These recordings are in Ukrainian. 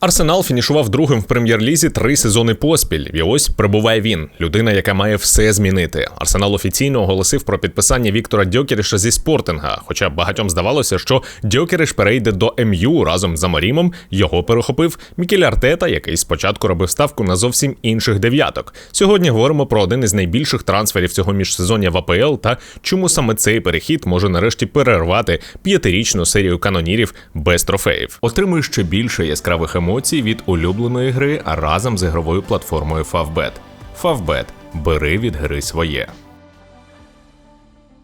Арсенал фінішував другим в прем'єр-лізі три сезони поспіль. І ось прибуває він, людина, яка має все змінити. Арсенал офіційно оголосив про підписання Віктора Дьокеріша зі спортинга. Хоча багатьом здавалося, що Дьокеріш перейде до МЮ разом з Амарімом. Його перехопив Мікель Артета, який спочатку робив ставку на зовсім інших дев'яток. Сьогодні говоримо про один із найбільших трансферів цього міжсезоння в АПЛ та чому саме цей перехід може нарешті перервати п'ятирічну серію канонірів без трофеїв. Отримує ще більше яскравих емоцій емоцій від улюбленої гри разом з ігровою платформою Favbet. Favbet. бери від гри своє.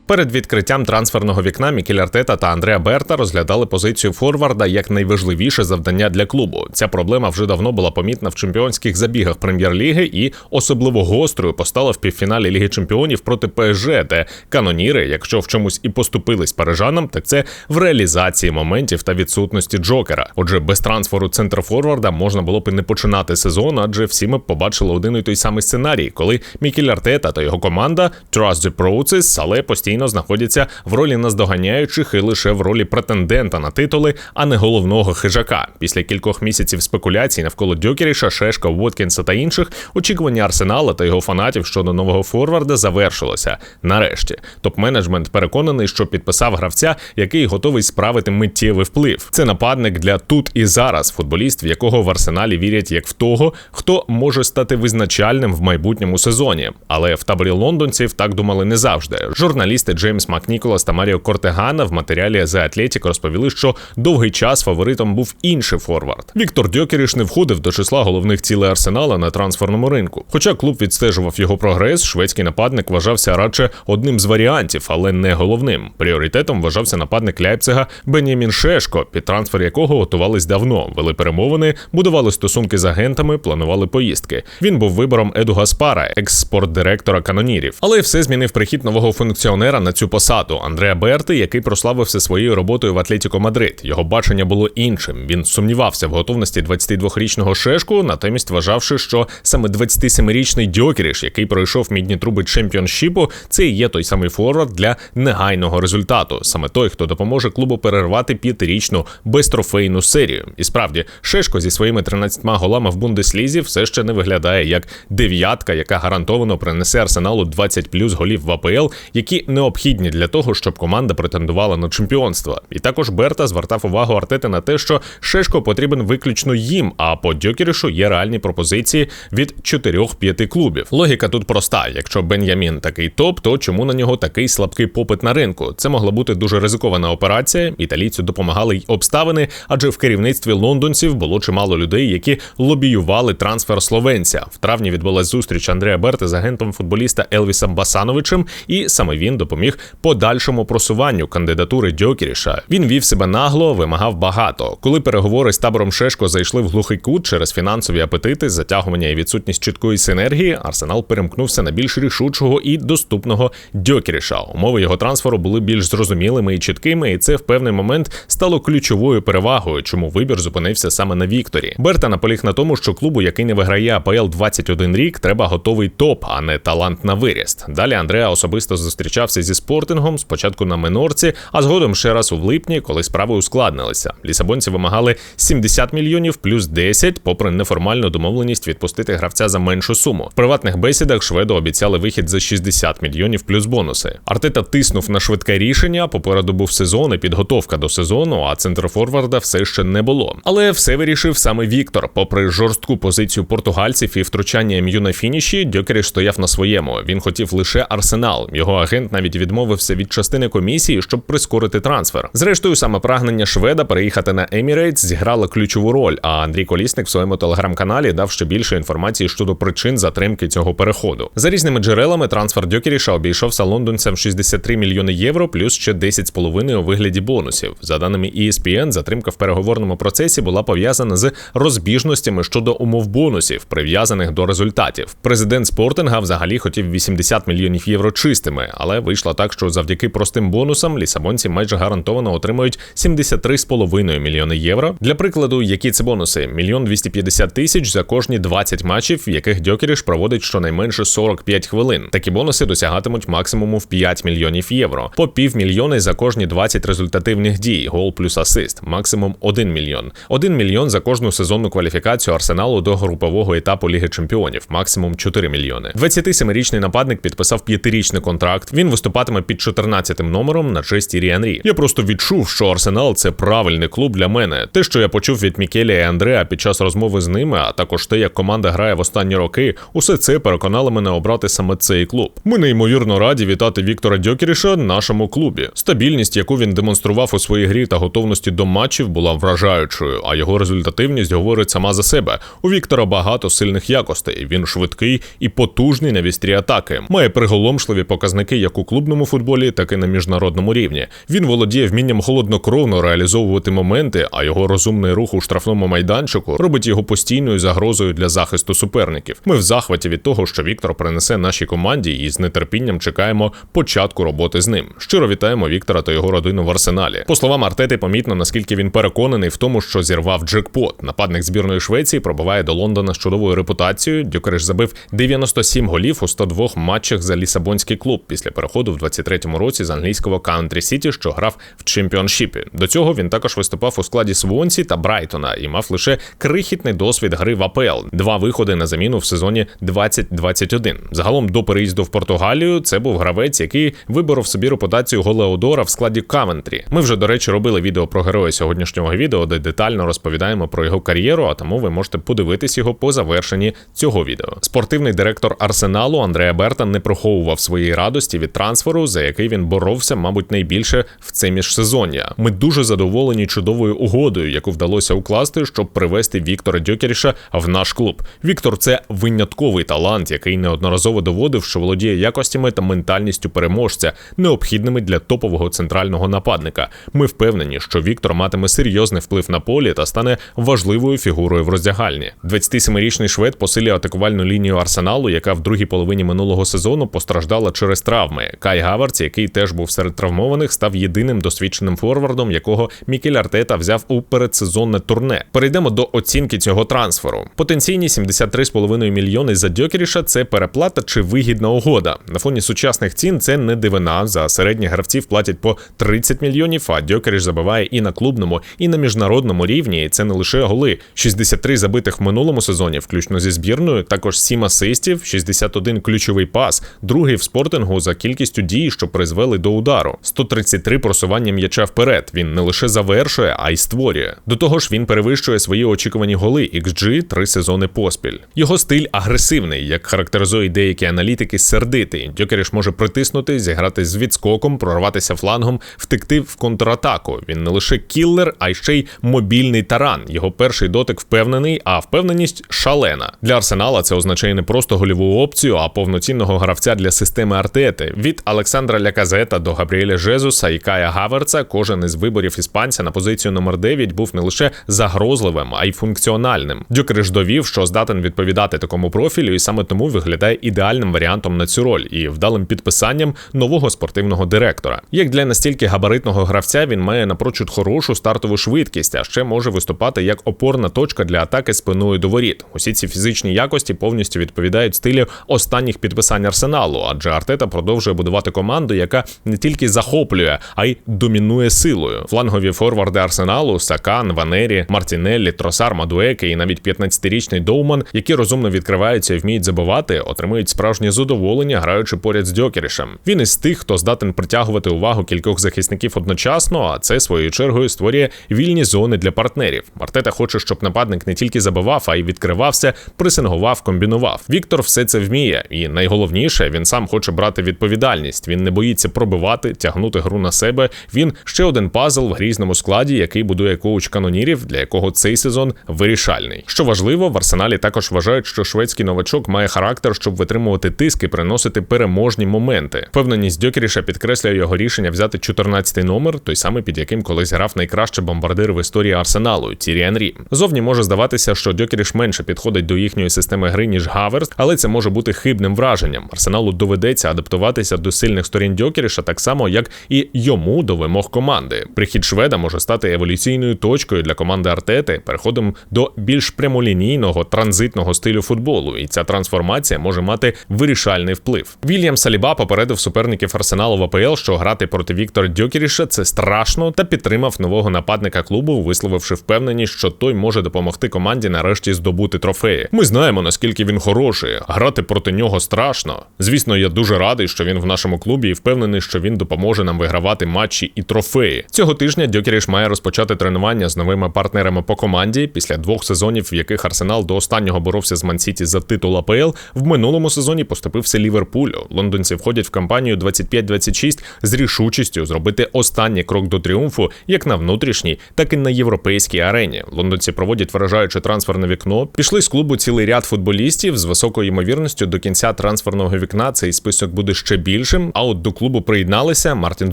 Перед відкриттям трансферного вікна Мікель Артета та Андреа Берта розглядали позицію Форварда як найважливіше завдання для клубу. Ця проблема вже давно була помітна в чемпіонських забігах прем'єр-ліги і особливо гострою постала в півфіналі Ліги Чемпіонів проти ПСЖ, де каноніри, якщо в чомусь і поступились парижанам, так це в реалізації моментів та відсутності Джокера. Отже, без трансферу центр Форварда можна було б і не починати сезон, адже всі ми побачили один і той самий сценарій, коли Мікель Артета та його команда Trust the Process, але постійно постійно знаходяться в ролі наздоганяючих і лише в ролі претендента на титули, а не головного хижака. Після кількох місяців спекуляцій навколо Дьокеріша, Шешка, Воткінса та інших очікування Арсенала та його фанатів щодо нового форварда завершилося. Нарешті топ-менеджмент переконаний, що підписав гравця, який готовий справити миттєвий вплив. Це нападник для тут і зараз, футболіст, в якого в арсеналі вірять як в того, хто може стати визначальним в майбутньому сезоні. Але в таборі лондонців так думали не завжди. Журналіст журналісти Джеймс Макніколас та Маріо Кортегана в матеріалі The Athletic розповіли, що довгий час фаворитом був інший форвард. Віктор Дьокеріш не входив до числа головних цілей арсенала на трансферному ринку. Хоча клуб відстежував його прогрес, шведський нападник вважався радше одним з варіантів, але не головним. Пріоритетом вважався нападник Ляйпцига Бенямін Шешко, під трансфер якого готувались давно, вели перемовини, будували стосунки з агентами, планували поїздки. Він був вибором Еду Гаспара, екс-спортдиректора канонірів. Але все змінив прихід нового функціонера тренера на цю посаду Андреа Берти, який прославився своєю роботою в Атлетіко Мадрид. Його бачення було іншим. Він сумнівався в готовності 22-річного шешку, натомість вважавши, що саме 27-річний Дьокеріш, який пройшов мідні труби чемпіоншіпу, це і є той самий форвард для негайного результату. Саме той, хто допоможе клубу перервати п'ятирічну безтрофейну серію. І справді, Шешко зі своїми 13 голами в Бундеслізі все ще не виглядає як дев'ятка, яка гарантовано принесе арсеналу 20 плюс голів в АПЛ, які не необхідні для того, щоб команда претендувала на чемпіонство. І також Берта звертав увагу Артети на те, що Шешко потрібен виключно їм. А по Дьокерішу є реальні пропозиції від 4-5 клубів. Логіка тут проста: якщо Бен'ямін такий топ, то чому на нього такий слабкий попит на ринку? Це могла бути дуже ризикована операція. Італійцю допомагали й обставини, адже в керівництві лондонців було чимало людей, які лобіювали трансфер словенця. В травні відбулася зустріч Андрея Берти з агентом футболіста Елвісом Басановичем, і саме він допоміг подальшому просуванню кандидатури Дьокеріша. Він вів себе нагло, вимагав багато. Коли переговори з табором Шешко зайшли в глухий кут через фінансові апетити, затягування і відсутність чіткої синергії, Арсенал перемкнувся на більш рішучого і доступного Дьокеріша. Умови його трансферу були більш зрозумілими і чіткими, і це в певний момент стало ключовою перевагою, чому вибір зупинився саме на Вікторі. Берта наполіг на тому, що клубу, який не виграє АПЛ 21 рік, треба готовий топ, а не талант на виріст. Далі Андреа особисто зустрічався зі спортингом спочатку на минорці, а згодом ще раз у липні, коли справи ускладнилися. Лісабонці вимагали 70 мільйонів плюс 10, попри неформальну домовленість відпустити гравця за меншу суму. В приватних бесідах шведу обіцяли вихід за 60 мільйонів плюс бонуси. Артета тиснув на швидке рішення. Попереду був сезон і підготовка до сезону, а центр Форварда все ще не було. Але все вирішив саме Віктор. Попри жорстку позицію португальців і втручання МЮ на фініші, Дьокеріш стояв на своєму. Він хотів лише арсенал. Його агент навіть навіть відмовився від частини комісії, щоб прискорити трансфер. Зрештою, саме прагнення шведа переїхати на Емірейтс зіграло ключову роль. А Андрій Колісник в своєму телеграм-каналі дав ще більше інформації щодо причин затримки цього переходу. За різними джерелами трансфер Дьокеріша обійшовся лондонцям 63 мільйони євро, плюс ще 10,5 у вигляді бонусів. За даними ESPN, затримка в переговорному процесі була пов'язана з розбіжностями щодо умов бонусів, прив'язаних до результатів. Президент Спортинга взагалі хотів 80 мільйонів євро чистими, але вийшло вийшла так, що завдяки простим бонусам лісабонці майже гарантовано отримують 73,5 мільйони євро. Для прикладу, які це бонуси? Мільйон 250 тисяч за кожні 20 матчів, в яких Дьокеріш проводить щонайменше 45 хвилин. Такі бонуси досягатимуть максимуму в 5 мільйонів євро, по півмільйони за кожні 20 результативних дій, гол плюс асист, максимум 1 мільйон. 1 мільйон за кожну сезонну кваліфікацію арсеналу до групового етапу Ліги Чемпіонів, максимум 4 мільйони. 27-річний нападник підписав п'ятирічний контракт. Він виступатиме під 14-тим номером на честь Ірі Анрі. Я просто відчув, що Арсенал це правильний клуб для мене. Те, що я почув від Мікеля і Андреа під час розмови з ними, а також те, як команда грає в останні роки, усе це переконало мене обрати саме цей клуб. Ми неймовірно раді вітати Віктора Дьокеріша в нашому клубі. Стабільність, яку він демонстрував у своїй грі та готовності до матчів, була вражаючою, а його результативність говорить сама за себе. У Віктора багато сильних якостей. Він швидкий і потужний на вістрі атаки. Має приголомшливі показники як у клубному футболі, так і на міжнародному рівні. Він володіє вмінням холоднокровно реалізовувати моменти, а його розумний рух у штрафному майданчику робить його постійною загрозою для захисту суперників. Ми в захваті від того, що Віктор принесе нашій команді, і з нетерпінням чекаємо початку роботи з ним. Щиро вітаємо Віктора та його родину в арсеналі. По словам Артети, помітно наскільки він переконаний в тому, що зірвав джекпот. Нападник збірної Швеції пробиває до Лондона з чудовою репутацією. Дюкериш забив 97 голів у 102 матчах за Лісабонський клуб після переходу в 23-му році з англійського Каунтрі Сіті, що грав в чемпіоншіпі. До цього він також виступав у складі Свонсі та Брайтона і мав лише крихітний досвід гри в АПЛ. Два виходи на заміну в сезоні 2021. Загалом до переїзду в Португалію це був гравець, який виборов собі репутацію Голеодора в складі Кавентрі. Ми вже, до речі, робили відео про героя сьогоднішнього відео, де детально розповідаємо про його кар'єру, а тому ви можете подивитись його по завершенні цього відео. Спортивний директор Арсеналу Андреа Берта не приховував своєї радості від трансферу, за який він боровся, мабуть, найбільше в це міжсезоння. Ми дуже задоволені чудовою угодою, яку вдалося укласти, щоб привести Віктора Дьокеріша в наш клуб. Віктор це винятковий талант, який неодноразово доводив, що володіє якостями та ментальністю переможця, необхідними для топового центрального нападника. Ми впевнені, що Віктор матиме серйозний вплив на полі та стане важливою фігурою в роздягальні. 27-річний швед посилює атакувальну лінію арсеналу, яка в другій половині минулого сезону постраждала через травми. Кай Гаварц, який теж був серед травмованих, став єдиним досвідченим форвардом, якого Мікель Артета взяв у передсезонне турне. Перейдемо до оцінки цього трансферу. Потенційні 73,5 мільйони за Дьокеріша це переплата чи вигідна угода. На фоні сучасних цін це не дивина. За середніх гравців платять по 30 мільйонів, а Дьокеріш забиває і на клубному, і на міжнародному рівні. І це не лише голи. 63 забитих в минулому сезоні, включно зі збірною, також 7 асистів, 61 ключовий пас, другий в спортингу за кількістю дій, що призвели до удару. 133 просування м'яча вперед. Він не лише завершує, а й створює. До того ж, він перевищує свої очікувані голи XG три сезони поспіль. Його стиль агресивний, як характеризують деякі аналітики, сердитий. Дьокеріш може притиснути, зіграти з відскоком, прорватися флангом, втекти в контратаку. Він не лише кіллер, а й ще й мобільний таран. Його перший дотик впевнений, а впевненість шалена. Для арсенала це означає не просто гольову опцію, а повноцінного гравця для системи артети. Від Олександра Ляказета до Габріеля Жезуса і Кая Гаверца. Кожен із виборів іспанця на позицію номер 9 був не лише загрозливим, а й функціональним. Дюкериш довів, що здатен відповідати такому профілю, і саме тому виглядає ідеальним варіантом на цю роль і вдалим підписанням нового спортивного директора. Як для настільки габаритного гравця він має напрочуд хорошу стартову швидкість, а ще може виступати як опорна точка для атаки спиною до воріт. Усі ці фізичні якості повністю відповідають стилю останніх підписань арсеналу, адже Артета продовжує будувати команду, яка не тільки захоплює, а й домінує силою. Флангові форварди арсеналу Сакан, Ванері, Мартінеллі, Тросар, Мадуеке і навіть 15-річний Доуман, які розумно відкриваються і вміють забивати, отримують справжнє задоволення, граючи поряд з Дьокерішем. Він із тих, хто здатен притягувати увагу кількох захисників одночасно, а це своєю чергою створює вільні зони для партнерів. Артета хоче, щоб нападник не тільки забивав, а й відкривався, пресингував, комбінував. Віктор все це вміє, і найголовніше, він сам хоче брати відповідальність. Він не боїться пробивати, тягнути гру на себе. Він ще один пазл в грізному складі, який будує коуч канонірів, для якого цей сезон вирішальний. Що важливо, в арсеналі також вважають, що шведський новачок має характер, щоб витримувати тиск і приносити переможні моменти. Впевненість Дьокеріша підкреслює його рішення взяти 14-й номер, той самий під яким колись грав найкращий бомбардир в історії арсеналу Тірі Енрі. Зовні може здаватися, що Дьокеріш менше підходить до їхньої системи гри ніж Гаверс, але це може бути хибним враженням. Арсеналу доведеться адаптуватися до сильних сторін Дьокеріша, так само як і йому до вимог команди. Прихід шведа може стати еволюційною точкою для команди Артети. Переходимо до більш прямолінійного транзитного стилю футболу, і ця трансформація може мати вирішальний вплив. Вільям Саліба попередив суперників Арсеналу в АПЛ, що грати проти Віктора Дьокеріша це страшно, та підтримав нового нападника клубу, висловивши впевненість, що той може допомогти команді нарешті здобути трофеї. Ми знаємо наскільки він хороший. Грати проти нього страшно. Звісно, я дуже радий, що він в нашому клубі і впевнений, що він допоможе нам вигравати матчі і трофеї. Цього тижня Дьокеріш має розпочати тренування з новими партнерами по команді після двох сезонів, в яких Арсенал до останнього боровся з Мансіті за титул АПЛ. В минулому сезоні поступився Ліверпулю. Лондонці входять в кампанію 25-26 з рішучістю зробити останній крок до тріумфу як на внутрішній, так і на європейській арені. Лондонці проводять вражаюче трансферне вікно. Пішли з клубу цілий ряд футболістів з високою ймовірністю до кінця трансферного вікна. Цей список буде ще більшим. А от до клубу приєдналися Мартін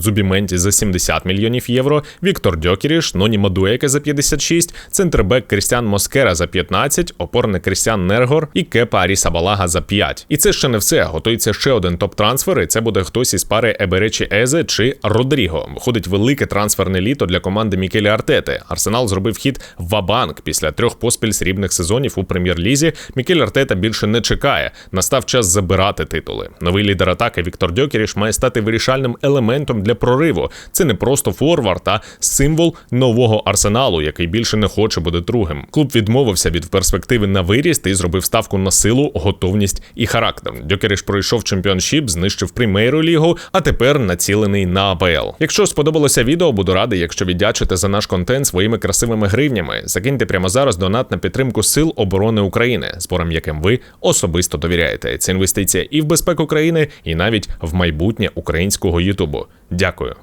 Зубіменті за 70 мільйонів євро, Віктор Дьокіріш, Ноні Мадуеке за 56, центрбек Крістіан Москера за 15, опорник Крістіан Нергор і Кепа Арісабалага за 5. І це ще не все. Готується ще один топ-трансфер. і Це буде хтось із пари Еберечі Езе чи Родріго. Виходить велике трансферне літо для команди Мікелі Артети. Арсенал зробив хід в-банк після трьох поспіль срібних сезонів у прем'єр-лізі. Мікель Артета більше не чекає. Настав час забирати титули. Новий лідер атаки Віктор Дьокеріш має стати вирішальним елементом для прориву. Це не просто форвард, а символ нового арсеналу, який більше не хоче бути другим. Клуб відмовився від перспективи на виріст і зробив ставку на силу, готовність і характер. Дьокеріш пройшов чемпіоншіп, знищив прем'єру лігу, а тепер націлений на АПЛ. Якщо сподобалося відео, буду радий, якщо віддячите за наш контент своїми красивими гривнями. Закиньте прямо зараз донат на підтримку сил оборони України, зборам яким ви особисто довіряєте. Це інвестиція і в безпеку країни, і навіть в майбутнє українського Ютубу. Дякую.